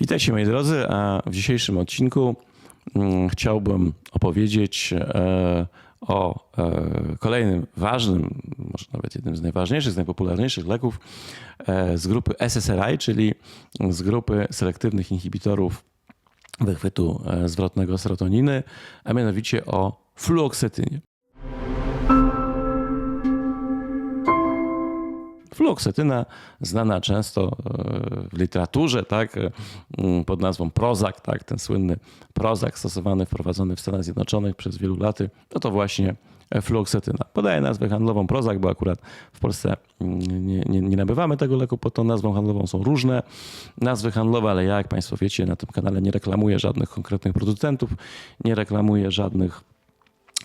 Witajcie moi drodzy, a w dzisiejszym odcinku mm, chciałbym opowiedzieć e, o e, kolejnym ważnym, może nawet jednym z najważniejszych, z najpopularniejszych leków e, z grupy SSRI, czyli z grupy selektywnych inhibitorów wychwytu zwrotnego serotoniny, a mianowicie o fluoksetynie. Fluoksetyna, znana często e, w literaturze, tak, e, pod nazwą Prozac, tak, ten słynny Prozac stosowany, wprowadzony w Stanach Zjednoczonych przez wielu lat, no to właśnie fluoksetyna. Podaję nazwę handlową Prozac, bo akurat w Polsce nie, nie, nie nabywamy tego leku pod tą nazwą handlową. Są różne nazwy handlowe, ale ja, jak Państwo wiecie, na tym kanale nie reklamuję żadnych konkretnych producentów, nie reklamuję żadnych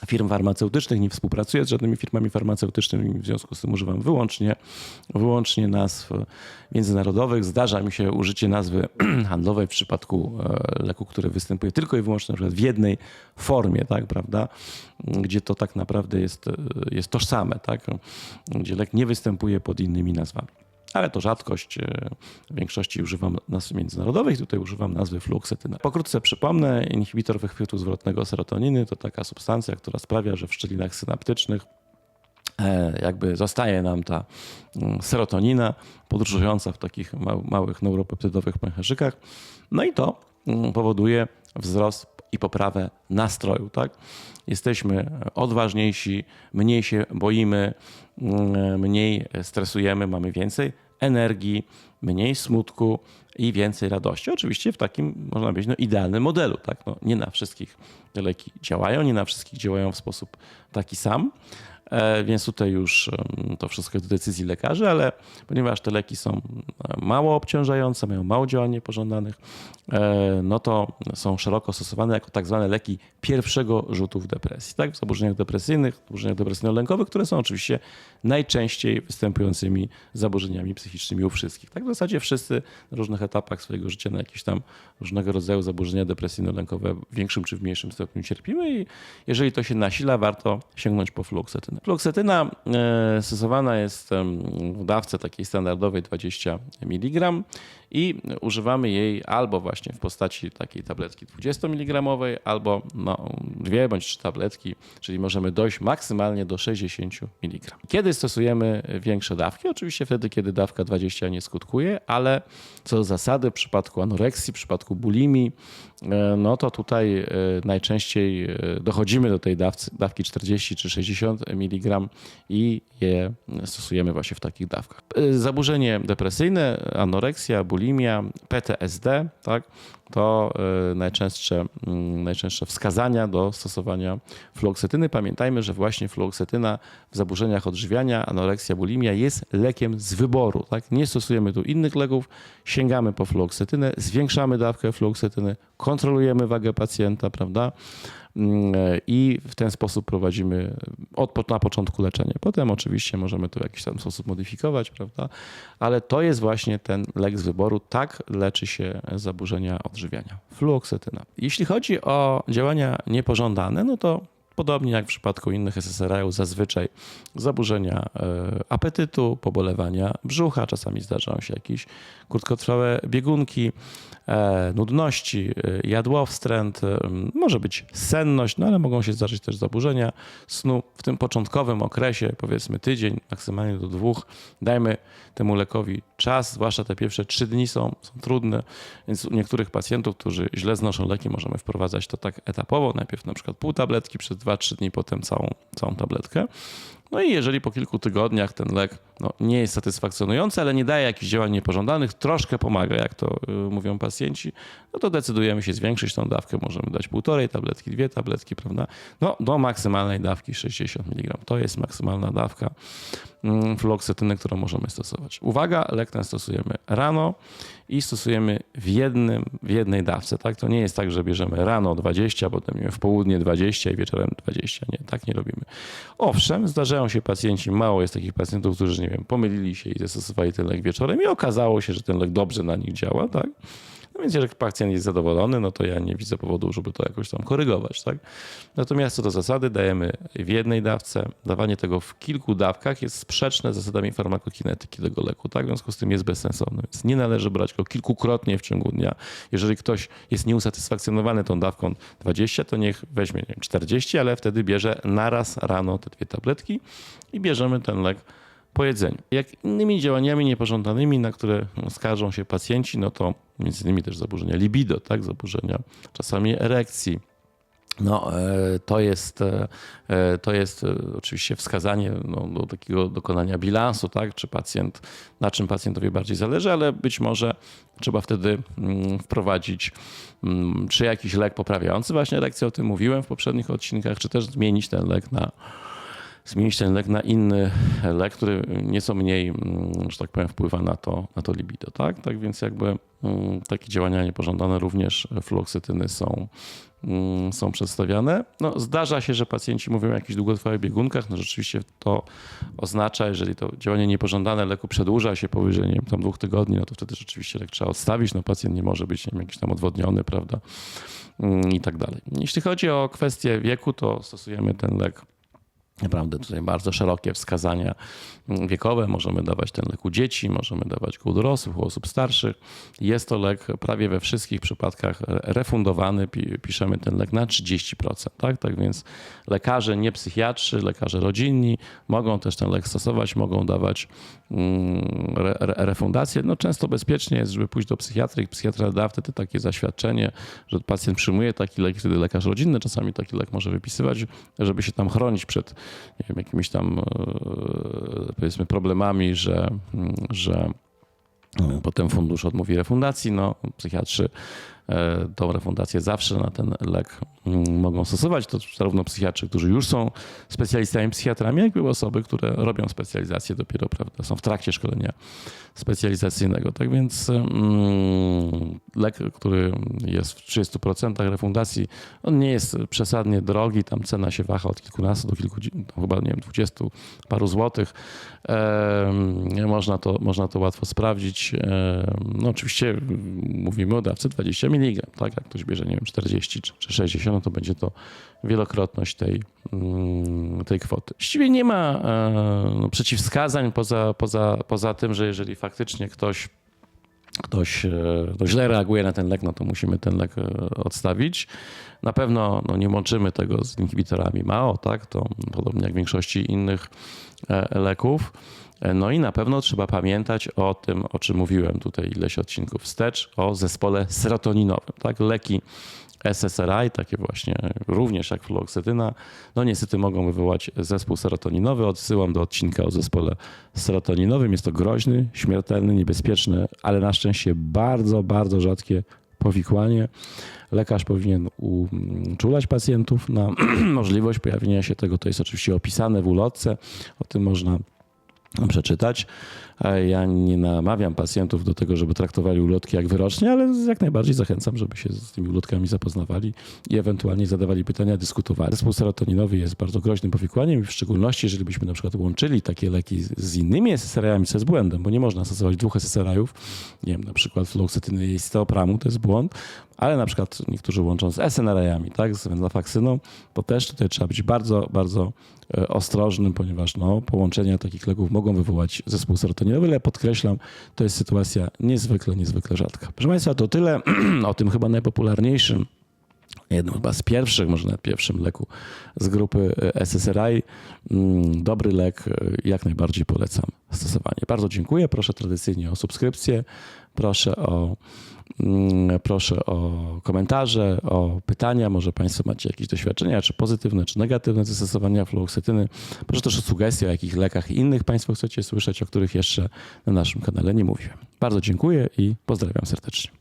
firm farmaceutycznych, nie współpracuję z żadnymi firmami farmaceutycznymi, w związku z tym używam wyłącznie, wyłącznie nazw międzynarodowych. Zdarza mi się użycie nazwy handlowej w przypadku e, leku, który występuje tylko i wyłącznie w jednej formie, tak, prawda, gdzie to tak naprawdę jest, e, jest tożsame, tak, gdzie lek nie występuje pod innymi nazwami ale to rzadkość. E, w większości używam nazw międzynarodowych, tutaj używam nazwy fluoksetyna. Pokrótce przypomnę, inhibitor wychwytu zwrotnego serotoniny to taka substancja, która sprawia, że w szczelinach synaptycznych e, jakby zostaje nam ta mm, serotonina podróżująca w takich małych neuropeptydowych pęcherzykach. No i to mm, powoduje wzrost i poprawę nastroju. Tak? Jesteśmy odważniejsi, mniej się boimy, mm, mniej stresujemy, mamy więcej energii, mniej smutku i więcej radości. Oczywiście w takim, można powiedzieć, no, idealnym modelu. Tak? No, nie na wszystkich te leki działają, nie na wszystkich działają w sposób taki sam, więc tutaj już to wszystko do decyzji lekarzy, ale ponieważ te leki są e, mało obciążające, mają mało działań niepożądanych, e, no to są szeroko stosowane jako tak zwane leki pierwszego rzutu w depresji. Tak? W zaburzeniach depresyjnych, zaburzeniach depresyjno-lękowych, które są oczywiście najczęściej występującymi zaburzeniami psychicznymi u wszystkich. Tak w zasadzie wszyscy na różnych etapach swojego życia na jakieś tam różnego rodzaju zaburzenia depresyjno-lękowe w większym czy w mniejszym stopniu cierpimy i jeżeli to się nasila, warto sięgnąć po fluoksetynę. Fluoksetyna e, stosowana jest w dawce takiej standardowej 20 mg i używamy jej albo właśnie w postaci takiej tabletki 20 mg, albo no, dwie bądź trzy tabletki, czyli możemy dojść maksymalnie do 60 mg. Kiedy stosujemy większe dawki? Oczywiście wtedy, kiedy dawka 20 nie skutkuje, ale co do zasady w przypadku anoreksji, w przypadku bulimii, e, no to tutaj e, najczęściej dochodzimy do tej dawcy, dawki 40 czy 60 mg i je stosujemy właśnie w takich dawkach. Zaburzenie depresyjne, anoreksja, bulimia, PTSD, tak, to y, najczęstsze, mm, najczęstsze wskazania do stosowania fluoksetyny. Pamiętajmy, że właśnie fluoksetyna w zaburzeniach odżywiania, anoreksja, bulimia jest lekiem z wyboru. Tak? Nie stosujemy tu innych leków, sięgamy po fluoksetynę, zwiększamy dawkę fluoksetyny, kontrolujemy wagę pacjenta, prawda? Mm, i w ten sposób prowadzimy od, na początku leczenie. Potem oczywiście możemy to w jakiś tam sposób modyfikować, prawda? Ale to jest właśnie ten lek z wyboru. Tak leczy się zaburzenia odżywiania. Fluoksetyna. Jeśli chodzi o działania niepożądane, no to Podobnie jak w przypadku innych SSRI, zazwyczaj zaburzenia e, apetytu, pobolewania brzucha, czasami zdarzają się jakieś krótkotrwałe biegunki, e, nudności, e, jadłowstręt, może być senność, no ale mogą się zdarzyć też zaburzenia snu. W tym początkowym okresie, powiedzmy tydzień, maksymalnie do dwóch, dajmy temu lekowi czas, zwłaszcza te pierwsze trzy dni są, są trudne, więc u niektórych pacjentów, którzy źle znoszą leki, możemy wprowadzać to tak etapowo, najpierw na przykład pół tabletki przez 2-3 dni, potem całą, całą tabletkę. No i jeżeli po kilku tygodniach ten lek no, nie jest satysfakcjonujący, ale nie daje jakichś działań niepożądanych, troszkę pomaga, jak to y, mówią pacjenci, no to decydujemy się zwiększyć tą dawkę. Możemy dać półtorej tabletki, dwie tabletki, prawda? No do maksymalnej dawki 60 mg. To jest maksymalna dawka mm, fluoksetyny, którą możemy stosować. Uwaga, lek ten stosujemy rano i stosujemy w, jednym, w jednej dawce. Tak? To nie jest tak, że bierzemy rano 20, potem w południe 20 i wieczorem 20. Nie, tak nie robimy. Owszem, zdarzają się pacjenci, mało jest takich pacjentów, którzy, nie wiem, pomylili się i zastosowali ten lek wieczorem i okazało się, że ten lek dobrze na nich działa, tak? Więc jeżeli pacjent jest zadowolony, no to ja nie widzę powodu, żeby to jakoś tam korygować. Tak? Natomiast co do zasady dajemy w jednej dawce. Dawanie tego w kilku dawkach jest sprzeczne z zasadami farmakokinetyki tego leku. Tak? W związku z tym jest bezsensowny. Więc nie należy brać go kilkukrotnie w ciągu dnia. Jeżeli ktoś jest nieusatysfakcjonowany tą dawką 20, to niech weźmie nie wiem, 40, ale wtedy bierze naraz rano te dwie tabletki i bierzemy ten lek po jedzeniu. Jak innymi działaniami niepożądanymi, na które skarżą się pacjenci, no to między innymi też zaburzenia libido, tak, zaburzenia czasami erekcji. No, e, to jest, e, e, to jest oczywiście wskazanie no, do takiego dokonania bilansu, tak? czy pacjent, na czym pacjentowi bardziej zależy, ale być może trzeba wtedy mm, wprowadzić mm, czy jakiś lek poprawiający właśnie erekcję, o tym mówiłem w poprzednich odcinkach, czy też zmienić ten lek na zmienić ten lek na inny lek, który nieco mniej, mm, że tak powiem, wpływa na to, na to libido. Tak? tak więc jakby mm, takie działania niepożądane również fluoksytyny są, mm, są przedstawiane. No, zdarza się, że pacjenci mówią o jakichś długotrwałych biegunkach. No, rzeczywiście to oznacza, jeżeli to działanie niepożądane leku przedłuża się powyżej nie wiem, tam dwóch tygodni, no to wtedy rzeczywiście lek trzeba odstawić. No, pacjent nie może być nie wiem, jakiś tam odwodniony, prawda? I tak dalej. Jeśli chodzi o kwestię wieku, to stosujemy ten lek Naprawdę tutaj bardzo szerokie wskazania wiekowe. Możemy dawać ten lek u dzieci, możemy dawać go u dorosłych, u osób starszych. Jest to lek prawie we wszystkich przypadkach refundowany. Piszemy ten lek na 30%. Tak, tak więc lekarze, nie psychiatrzy, lekarze rodzinni mogą też ten lek stosować, mogą dawać mm, re, refundację. No często bezpiecznie jest, żeby pójść do psychiatry i psychiatra da wtedy takie zaświadczenie, że pacjent przyjmuje taki lek, wtedy lekarz rodzinny czasami taki lek może wypisywać, żeby się tam chronić przed nie wiem, jakimiś tam e, powiedzmy problemami, że, że e, potem fundusz odmówi refundacji. No, psychiatrzy tą refundację zawsze na ten lek mm, mogą stosować. To zarówno psychiatrzy, którzy już są specjalistami psychiatrami, jak i osoby, które robią specjalizację dopiero, prawda, są w trakcie szkolenia specjalizacyjnego. Tak więc mm, lek, który jest w 30% refundacji, on nie jest przesadnie drogi, tam cena się waha od kilkunastu do kilku, chyba nie wiem, dwudziestu paru złotych. E, można, to, można to łatwo sprawdzić. E, no oczywiście mówimy o dawce 20 mg, tak? Jak ktoś bierze, nie wiem, 40 czy 60, no to będzie to wielokrotność tej, mm, tej kwoty. Właściwie nie ma e, no, przeciwwskazań poza, poza, poza tym, że jeżeli faktycznie ktoś ktoś no, źle reaguje na ten lek, no to musimy ten lek e, odstawić. Na pewno no, nie łączymy tego z inhibitorami MAO, tak? To podobnie jak w większości innych leków. No i na pewno trzeba pamiętać o tym, o czym mówiłem tutaj ileś odcinków wstecz, o zespole serotoninowym. Tak? Leki SSRI, takie właśnie również jak fluoksytyna, no niestety mogą wywołać zespół serotoninowy. Odsyłam do odcinka o zespole serotoninowym. Jest to groźny, śmiertelny, niebezpieczny, ale na szczęście bardzo, bardzo rzadkie powikłanie. Lekarz powinien uczulać pacjentów na możliwość pojawienia się tego. To jest oczywiście opisane w ulotce. O tym można przeczytać. Ja nie namawiam pacjentów do tego, żeby traktowali ulotki jak wyrocznie, ale jak najbardziej zachęcam, żeby się z tymi ulotkami zapoznawali i ewentualnie zadawali pytania, dyskutowali. Zespół serotoninowy jest bardzo groźnym powikłaniem w szczególności, jeżeli byśmy na przykład łączyli takie leki z innymi SSRI-ami, co jest błędem, bo nie można stosować dwóch SSRI-ów, nie wiem, na przykład fluoksytyny i steopramu, to jest błąd, ale na przykład niektórzy łączą z SNRI-ami, tak, z wędlofaksyną, to też tutaj trzeba być bardzo, bardzo e, ostrożnym, ponieważ no, połączenia takich leków mogą wywołać zespół serotoninowy, ale podkreślam, to jest sytuacja niezwykle, niezwykle rzadka. Proszę Państwa, to tyle o tym chyba najpopularniejszym jednym chyba z pierwszych, może nawet pierwszym leku z grupy e, SSRI. Mm, dobry lek, e, jak najbardziej polecam stosowanie. Bardzo dziękuję. Proszę tradycyjnie o subskrypcję, proszę o, proszę o komentarze, o pytania. Może Państwo macie jakieś doświadczenia, czy pozytywne, czy negatywne ze stosowania fluoksytyny. Proszę też o sugestie, o jakich lekach innych Państwo chcecie słyszeć, o których jeszcze na naszym kanale nie mówiłem. Bardzo dziękuję i pozdrawiam serdecznie.